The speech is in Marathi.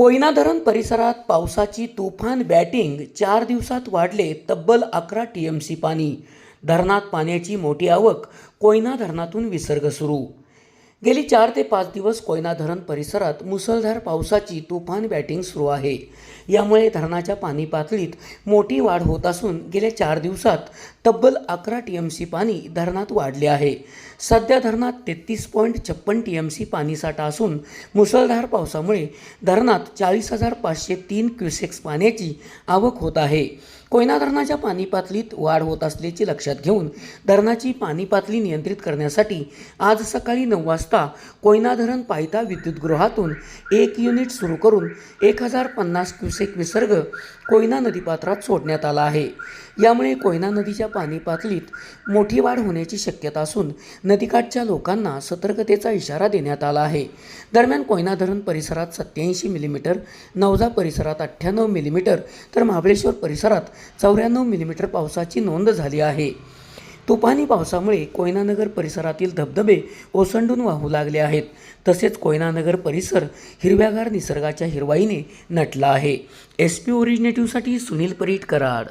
कोयना धरण परिसरात पावसाची तुफान बॅटिंग चार दिवसात वाढले तब्बल अकरा टी एम सी पाणी. धरणात पाण्याची मोठी आवक कोयना धरणातून विसर्ग सुरू. गेली चार ते पाच दिवस कोयना धरण परिसरात मुसळधार पावसाची तुफान बॅटिंग सुरू आहे. यामुळे धरणाच्या पाणी पातळीत मोठी वाढ होत असून गेल्या चार दिवसात तब्बल अकरा टी एम सी पाणी धरणात वाढले आहे. सध्या धरणात तेहतीस पॉईंट छप्पन टी एम सी पाणीसाठा असून मुसळधार पावसामुळे धरणात चाळीस हजार पाचशे तीन क्युसेक्स पाण्याची आवक होत आहे. कोयना धरणाच्या पाणी पातळीत वाढ होत असल्याचे लक्षात घेऊन धरणाची पाणी पातळी नियंत्रित करण्यासाठी आज सकाळी नऊ वाजता कोयना धरण पायथा विद्युतगृहातून एक युनिट सुरू करून एक हजार पन्नास क्युसेक विसर्ग कोयना नदीपात्रात सोडण्यात आला आहे. यामुळे कोयना नदीच्या पाणी पातळीत मोठी वाढ होण्याची शक्यता असून नदीकाठच्या लोकांना सतर्कतेचा इशारा देण्यात आला आहे. दरम्यान कोयना धरण परिसरात सत्याऐंशी मिलीमीटर नवजा परिसरात अठ्ठ्याण्णव मिलीमीटर तर महाबळेश्वर परिसरात चौऱ्याण्णव मिलीमीटर पावसाची नोंद झाली आहे. तुफानी पावसामुळे कोयनानगर परिसरातील धबधबे ओसंडून वाहू लागले आहेत. तसेच कोयनानगर परिसर हिरव्यागार निसर्गाच्या हिरवाईने नटला आहे. एस पी ओरिजिनेटिव्हसाठी सुनील परीट कराड.